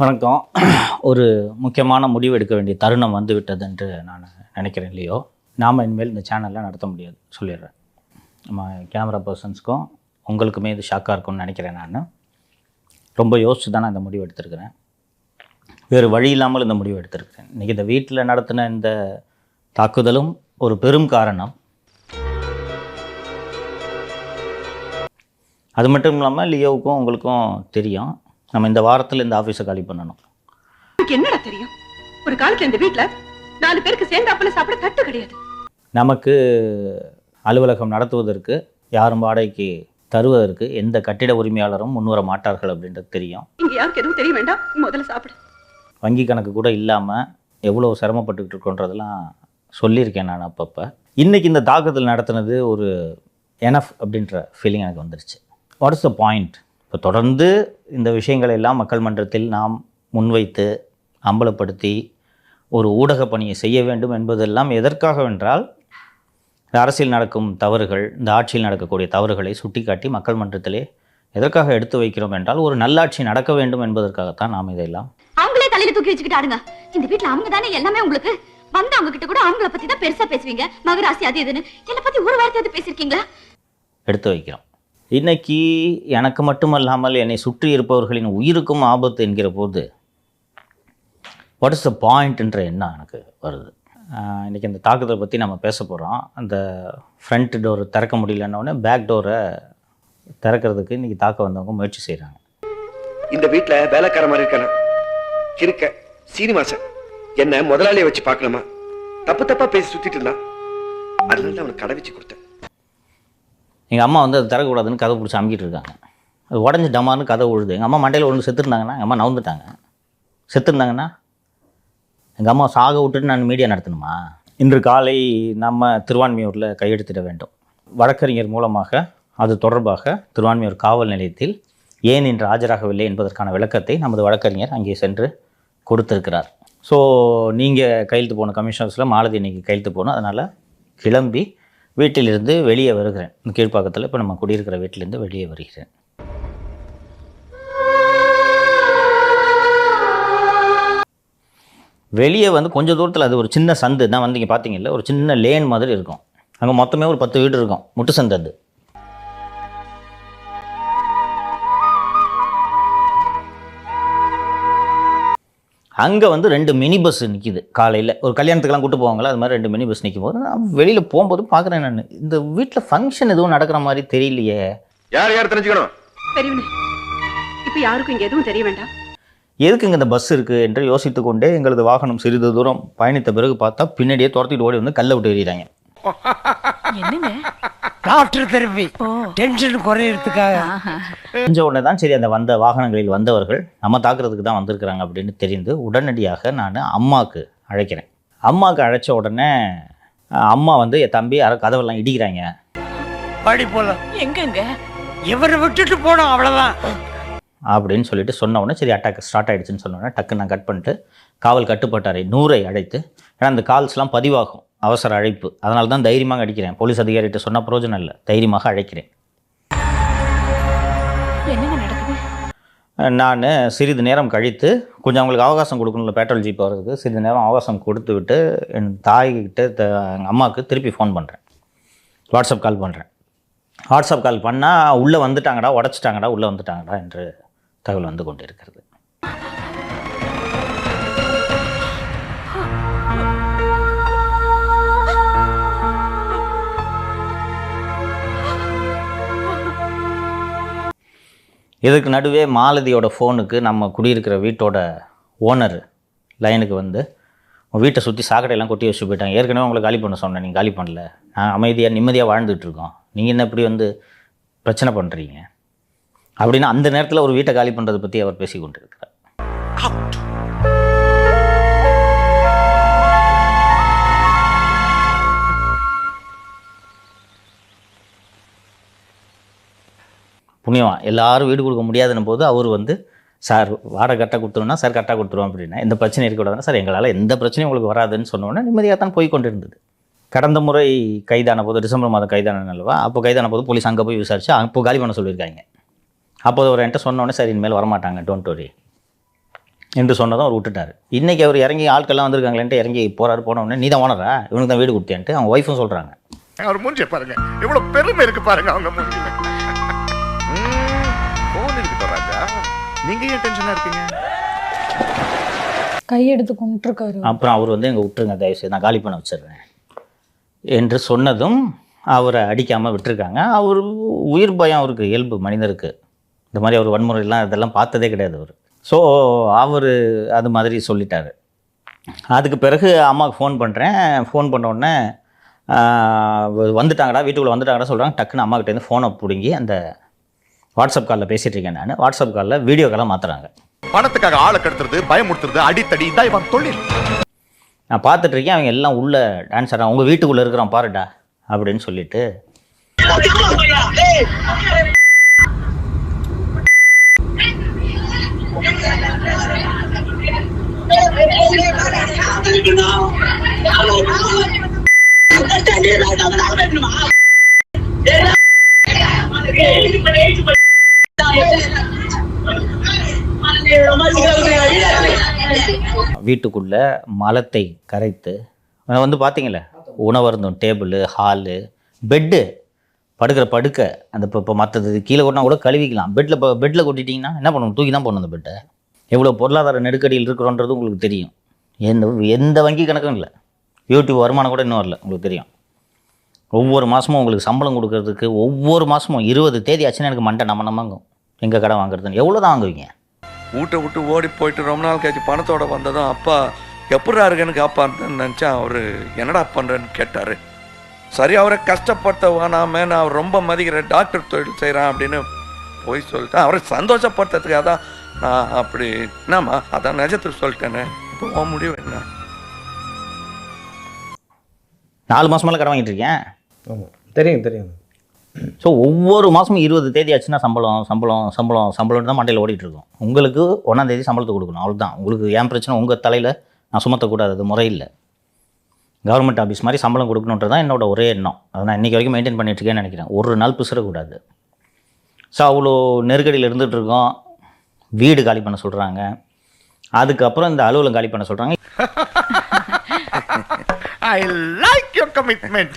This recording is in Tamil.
வணக்கம். ஒரு முக்கியமான முடிவு எடுக்க வேண்டிய தருணம் வந்து விட்டது என்று நான் நினைக்கிறேன் இல்லையோ. நாம் இனிமேல் இந்த சேனலில் நடத்த முடியாது சொல்லிடுறேன். நம்ம கேமரா பர்சன்ஸ்க்கும் உங்களுக்குமே இது ஷாக்காக இருக்கும்னு நினைக்கிறேன் நான். ரொம்ப யோசித்து தான் நான் இந்த முடிவு எடுத்திருக்கிறேன். வேறு வழி இல்லாமல் இந்த முடிவு எடுத்திருக்கிறேன். இன்றைக்கி இந்த வீட்டில் நடத்தின இந்த தாக்குதலும் ஒரு பெரும் காரணம். அது மட்டும் இல்லாமல் லியோவுக்கும் உங்களுக்கும் தெரியும். நம்ம இந்த வாரத்தில் இந்த ஆஃபீஸை காலி பண்ணணும். உனக்கு என்னடா தெரியும்? ஒரு காலத்துல இந்த வீட்ல நாலு பேருக்கு சேர்ந்தாப்புல சாப்பிட தட்டு கிடையாது. நமக்கு அலுவலகம் நடத்துவதற்கு யாரும் வாடகைக்கு தருவதற்கு எந்த கட்டிட உரிமையாளரும் முன்வர மாட்டார்கள் அப்படின்றது தெரியும். இங்க யாருக்கு எதுவும் தெரிய வேண்டாம். நீ முதல்ல சாப்பிடு. வங்கி கணக்கு கூட இல்லாமல் எவ்வளோ சிரமப்பட்டுக்கிட்டு இருக்கோன்றதெல்லாம் சொல்லியிருக்கேன் நான் அப்பப்போ. இன்றைக்கி இந்த தாக்குதல் நடத்துனது ஒரு எனஃப் அப்படின்ற ஃபீலிங் எனக்கு வந்துருச்சு. வாட் இஸ் த பாயிண்ட் இப்போ தொடர்ந்து இந்த விஷயங்களை எல்லாம் மக்கள் மன்றத்தில் நாம் முன்வைத்து அம்பலப்படுத்தி ஒரு ஊடக பணியை செய்ய வேண்டும் என்பதெல்லாம் எதற்காகவென்றால் இந்த அரசியல் நடக்கும் தவறுகள் இந்த ஆட்சியில் நடக்கக்கூடிய தவறுகளை சுட்டிக்காட்டி மக்கள் மன்றத்திலே எதற்காக எடுத்து வைக்கிறோம் என்றால் ஒரு நல்லாட்சி நடக்க வேண்டும் என்பதற்காகத்தான் நாம் இதையெல்லாம் அவங்களே தலையில தூக்கி வச்சுக்கிட்டு ஆடுங்க. இந்த வீட்ல அவங்க தானே எல்லாமே உங்களுக்கு? வந்து அவங்க கிட்ட கூட அவங்கள பத்தி தான் பெருசா பேசுவீங்க? மகராசி அது இதுன்னு. என்ன பத்தி ஒரு வார்த்தையாவது பேசிருக்கீங்களா எடுத்து வைக்கிறோம். இன்னைக்கு எனக்கு மட்டுமல்லாமல் என்னை சுற்றி இருப்பவர்களின் உயிருக்கும் ஆபத்து என்கிற போது வாட் இஸ் த பாயிண்ட்ன்ற எண்ணம் எனக்கு வருது. இன்றைக்கி அந்த தாக்குதலை பற்றி நம்ம பேச போகிறோம் அந்த ஃப்ரண்ட் டோர் திறக்க முடியலன்னொடனே பேக் டோரை திறக்கிறதுக்கு இன்றைக்கி தாக்க வந்தவங்க முயற்சி செய்கிறாங்க இந்த வீட்டில் வேலைக்கார மாதிரி இருக்கான? இருக்க. சீனிவாசன். என்ன முதலாளியை வச்சு பார்க்கணுமா? தப்பு தப்பாக பேசி சுற்றிட்டு இருந்தான். அதனால அவனுக்கு கடை வச்சு கொடுத்தேன். எங்கள் அம்மா வந்து அது தரக்கூடாதுன்னு கதை பிடிச்சி அமுக்கிட்டு இருக்காங்க. அது உடஞ்சி டமான்னு கதை உழுது. எங்கள் அம்மா மண்டையில் ஒன்று செத்துருந்தாங்கன்னா எங்கள் அம்மா நவுந்துட்டாங்க. செத்துருந்தாங்கன்னா எங்கள் அம்மா சாக விட்டுட்டு நான் மீடியா நடத்தணுமா? இன்று காலை நம்ம திருவான்மையூரில் கையெழுத்திட வேண்டும். வழக்கறிஞர் மூலமாக அது தொடர்பாக திருவான்மியூர் காவல் நிலையத்தில் ஏன் இன்று ஆஜராகவில்லை என்பதற்கான விளக்கத்தை நமது வழக்கறிஞர் அங்கே சென்று கொடுத்திருக்கிறார். ஸோ நீங்கள் கையெழுத்து போன கமிஷனர்ஸில் மாலதி இன்னைக்கு கையெழுத்து போகணும் அதனால் கிளம்பி வீட்டிலிருந்து வெளியே வருகிறேன். கீழ்ப்பாக்கத்தில் இப்போ நம்ம குடியிருக்கிற வீட்டிலேருந்து வெளியே வருகிறேன். வெளியே வந்து கொஞ்சம் தூரத்தில் அது ஒரு சின்ன சந்து. தான் வந்தீங்க பார்த்தீங்கல்ல ஒரு சின்ன லேன் மாதிரி இருக்கும். அங்கே மொத்தமே ஒரு பத்து வீடு இருக்கும். முட்டு சந்து அது. அங்கே வந்து ரெண்டு மினி பஸ் நிற்கிது காலையில் ஒரு கல்யாணத்துக்கெல்லாம் கூட்டு போவாங்களா அது மாதிரி ரெண்டு மினி பஸ் நிற்கும் போது நான் வெளியில் போகும்போது பார்க்குறேன் நான். இந்த வீட்டில் ஃபங்க்ஷன் எதுவும் நடக்கிற மாதிரி தெரியலையே. யார் யார் தெரிஞ்சுக்கணும்? இப்ப யாருக்கும் இங்க எதுவும் தெரிய வேண்டாம். எதுக்கு இங்கே இந்த பஸ் இருக்குது என்று யோசித்து கொண்டே எங்களது வாகனம் சிறிது தூரம் பயணித்த பிறகு பார்த்தா பின்னாடியே துரத்திட்டு ஓடி வந்து கல்லை விட்டு எறிகிறாங்க. டாக்டர் தெரப்பி டென்ஷன் குறையறதுக்காக. தெரிஞ்ச உடனே தான் சரி அந்த வந்த வாகனங்களில் வந்தவர்கள் நம்ம தாக்குறதுக்கு தான் வந்திருக்கிறாங்க அப்படின்னு தெரிந்து உடனடியாக நான் அம்மாவுக்கு அழைக்கிறேன். அம்மாவுக்கு அழைச்ச உடனே அம்மா வந்து என் தம்பி யாரோ கதவெல்லாம் இடிக்கிறாங்க. பாடி போலாம் எங்கங்க? இவரை விட்டுட்டு போனோம் அவ்வளவுதான். அப்படின்னு சொல்லிட்டு சொன்ன உடனே சரி அட்டாக் ஸ்டார்ட் ஆயிடுச்சுன்னு சொன்ன உடனே டக்கு நான் கட் பண்ணிட்டு காவல் கட்டுப்பாட்டாரை நூறை அழைத்து ஏன்னா அந்த கால்ஸ்லாம் பதிவாகும். அவசர அழைப்பு. அதனால தான் தைரியமாக அடிக்கிறேன். போலீஸ் அதிகாரிகிட்ட சொன்ன பிரயோஜனம் இல்லை. தைரியமாக அழைக்கிறேன். நான் சிறிது நேரம் கழித்து கொஞ்சம் அவங்களுக்கு அவகாசம் கொடுக்கணும்ல பெட்ரோல் ஜீப் வர்றதுக்கு. சிறிது நேரம் அவகாசம் கொடுத்து விட்டு என் தாய்கிட்ட த எங்கள் அம்மாவுக்கு திருப்பி ஃபோன் பண்ணுறேன் வாட்ஸ்அப் கால் பண்ணுறேன் வாட்ஸ்அப் கால் பண்ணால் உள்ளே வந்துட்டாங்கடா உடச்சிட்டாங்கடா உள்ளே வந்துட்டாங்கடா என்று தகவல் வந்து கொண்டு இதுக்கு நடுவே மாலதியோட ஃபோனுக்கு நம்ம குடியிருக்கிற வீட்டோட ஓனர் லைனுக்கு வந்து உங்கள் வீட்டை சுற்றி சாக்கடையெல்லாம் கொட்டி வச்சு போயிட்டாங்க. ஏற்கனவே உங்களை காலி பண்ண சொன்னேன். நீங்கள் காலி பண்ணல. நான் அமைதியாக நிம்மதியாக வாழ்ந்துட்டுருக்கோம் நீங்கள் என்ன இப்படி வந்து பிரச்சனை பண்ணுறீங்க அப்படின்னு அந்த நேரத்தில் ஒரு வீட்டை காலி பண்ணுறதை பற்றி அவர் பேசி கொண்டிருக்கிறார் புண்ணியமா எல்லாரும் வீடு கொடுக்க முடியாதுன்னும் போது அவர் வந்து சார் வாடகை கரெக்டாக கொடுத்துருவோம்னா சார் கரெக்டாக கொடுத்துருவோம் அப்படின்னா எந்த பிரச்சனையும் இருக்கக்கூடாதுன்னா சார் எங்களால் எந்த பிரச்சனையும் உங்களுக்கு வராதுன்னு சொன்னோன்னே நிம்மதியாக தான் போய் கொண்டிருந்தது. கடந்த முறை கைதான போது டிசம்பர் மாதம் கைதான அல்லவா அப்போ கைதான போது போலீஸ் அங்கே போய் விசாரிச்சு அப்போ காலி பண்ண சொல்லியிருக்காங்க. அப்போது அவர் என்கிட்ட சொன்னோன்னே சார் சரி இனிமேல் வரமாட்டாங்க டோன்ட் வரி என்று சொன்னதும் அவர் விட்டுட்டார். இன்றைக்கி அவர் இறங்கி ஆட்கள்லாம் வந்திருக்காங்களேன்ட்டு இறங்கி போகிறாரு போனோடனே நீ தான் ஓனரா? இவனுக்கு தான் வீடு கொடுத்தேன்ட்டு அவங்க ஒய்ஃபும் சொல்கிறாங்க அவர் மூஞ்சிய பாருங்க. இவ்வளோ பெருமை இருக்குது பாருங்க அவங்க மூஞ்சில நீங்க ஏன் டென்ஷனா இருக்கீங்க? கையெடுத்து கும்பிட்டுருக்காரு. அப்புறம் அவர் வந்து எங்கள் விட்டுருங்க தயவுசெய்து நான் காலி பண்ண வச்சிடுறேன் என்று சொன்னதும் அவரை அடிக்காமல் விட்டுருக்காங்க. அவர் உயிர் பயம் அவருக்கு இயல்பு மனிதருக்கு. இந்த மாதிரி அவர் வன்முறையெல்லாம் இதெல்லாம் பார்த்ததே கிடையாது அவர். ஸோ அவர் அது மாதிரி சொல்லிட்டாரு. அதுக்கு பிறகு அம்மாவுக்கு ஃபோன் பண்ணுறேன் ஃபோன் பண்ண உடனே ஆஹ், வந்துட்டாங்கடா வீட்டுக்குள்ளே வந்துட்டாங்கடா சொல்கிறாங்க டக்குன்னு அம்மா கிட்டேருந்து ஃபோனை பிடுங்கி அந்த வாட்ஸ்அப் காலில் பேசிகிட்டு இருக்கேன் நான். வாட்ஸ்அப் காலில் வீடியோ காலாக மாற்றுறாங்க பணத்துக்காக ஆளை கெடுத்துறது பயமுறுத்துறது அடித்தடி இதான் இவன் தொழில். நான் பார்த்துட்டு இருக்கேன் அவங்க எல்லாம் உள்ள டான்ஸ் ஆடுறாங்க உங்கள் வீட்டுக்குள்ளே இருக்கிறான் பாருடா அப்படின்னு சொல்லிட்டு. வீட்டுக்குள்ளே மலத்தை கரைத்து வந்து பார்த்தீங்களே உணவருந்தும் டேபிள் ஹாலு பெட்டு படுக்கிற படுக்கை அந்த இப்போ இப்போ மற்றது கீழே கொட்டினா கூட கழுவிக்கலாம். பெட்டில் இப்போ பெட்டில் கொட்டிட்டிங்கன்னா என்ன பண்ணணும்? தூக்கி தான் போடணும் அந்த பெட்டை. எவ்வளோ பொருளாதார நெருக்கடியில் இருக்கிறோன்றது உங்களுக்கு தெரியும். எந்த எந்த வங்கி கணக்கும் இல்லை. யூடியூப் வருமானம் கூட இன்னும் வரல உங்களுக்கு தெரியும். ஒவ்வொரு மாதமும் உங்களுக்கு சம்பளம் கொடுக்கறதுக்கு ஒவ்வொரு மாதமும் இருபது தேதி ஆச்சுன்னா எனக்கு மண்டை நம்ம நம்மங்கும். எங்கள் கடை வாங்குறதுன்னு. எவ்வளோ தான் வாங்குவீங்க? வீட்டை விட்டு ஓடி போயிட்டு ரொம்ப நாள் கழிச்சு பணத்தோட வந்ததும் அப்பா எப்படா இருக்கேன்னு காப்பான்னு நினச்சேன் அவர் என்னடா பண்ணுறேன்னு கேட்டார். சரி அவரை கஷ்டப்படுத்த வேணாமே நான் அவர் ரொம்ப மதிக்கிறேன் டாக்டர் தொழில் செய்கிறேன் அப்படின்னு போய் சொல்லிட்டேன் அவரை சந்தோஷப்படுத்துறதுக்காக தான் நான் அப்படி என்னம்மா அதான் நிஜத்துக்கு சொல்லிட்டேனே. இப்போ உன் முடிவு என்ன? நாலு மாதம் மேலே கடை வாங்கிட்டு இருக்கேன். ஆமாம் தெரியும் தெரியும். ஸோ ஒவ்வொரு மாதமும் இருபது தேதி ஆச்சுன்னா சம்பளம் சம்பளம் சம்பளம் சம்பளம் தான் மண்டையில் ஓடிட்டு இருக்கும். உங்களுக்கு ஒன்றாம் தேதி சம்பளத்தை கொடுக்கணும். அவ்வளோதான் உங்களுக்கு ஏன் பிரச்சனை? உங்கள் தலையில் நான் சுமத்தக்கூடாது அது முறையில் கவர்மெண்ட் ஆஃபீஸ் மாதிரி சம்பளம் கொடுக்கணுன்றது தான் என்னோட ஒரே எண்ணம். அதை நான் இன்றைக்கி வரைக்கும் மெயின்டைன் பண்ணிட்டு இருக்கேன்னு நினைக்கிறேன். ஒரு நாள் பிசுறக்கூடாது. ஸோ அவ்வளோ நெருக்கடியில் இருந்துகிட்டு இருக்கோம். வீடு காலி பண்ண சொல்கிறாங்க அதுக்கப்புறம் இந்த அலுவலகம் காலி பண்ண சொல்கிறாங்க ஐ லைக் யுவர் கமிட்மெண்ட்